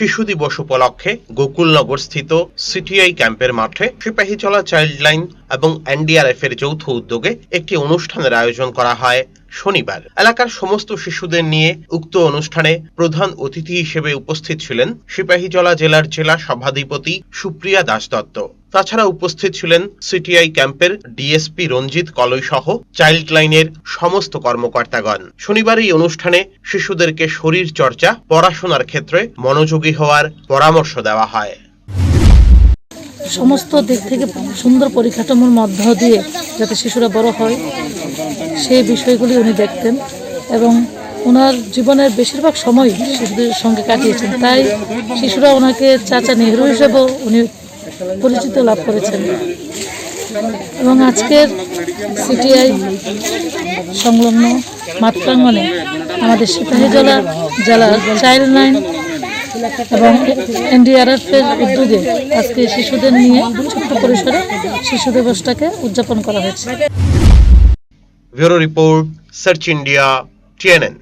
শিশু দিবস উপলক্ষে গোকুলনগর স্থিত সিটিআই ক্যাম্পের মাঠে সিপাহীজলা চাইল্ড লাইন এবং এনডিআরএফ এর যৌথ উদ্যোগে একটি অনুষ্ঠানের আয়োজন করা হয় শনিবার। এলাকার সমস্ত শিশুদের নিয়ে উক্ত অনুষ্ঠানে প্রধান অতিথি হিসেবে উপস্থিত ছিলেন সিপাহীজলা জেলার জেলা সভাধিপতি সুপ্রিয়া দাস দত্ত। তাছাড়া উপস্থিত ছিলেন সিটিআই ক্যাম্পের ডিএসপি রঞ্জিত কলই সহ চাইল্ড লাইনের সমস্ত কর্মকর্তাগণ। শনিবার এই অনুষ্ঠানে শিশুদেরকে শরীর চর্চা পড়াশোনার ক্ষেত্রে মনোযোগী হওয়ার পরামর্শ দেওয়া হয়। সমস্ত দিক থেকে সুন্দর পরিকাঠামোর মধ্য দিয়ে যাতে শিশুরা বড় হয়, সেই বিষয়গুলি উনি দেখতেন এবং ওনার জীবনের বেশিরভাগ সময় শিশুদের সঙ্গে কাটিয়েছেন। তাই শিশুরা ওনাকে চাচা নেহরু হিসেবেও উনি পরিচিত লাভ করেছেন। এবং আজকের সিটিআই সংলগ্ন মাঠ প্রাঙ্গনে আমাদের সিপাহীজলা জেলার চাইল্ড লাইন এবং এনডিআরএফ এর উদ্যোগে আজকে শিশুদের নিয়ে ছোট্ট পরিসরে শিশু দিবসটাকে উদযাপন করা হয়েছে। Bureau report, search India, TNN.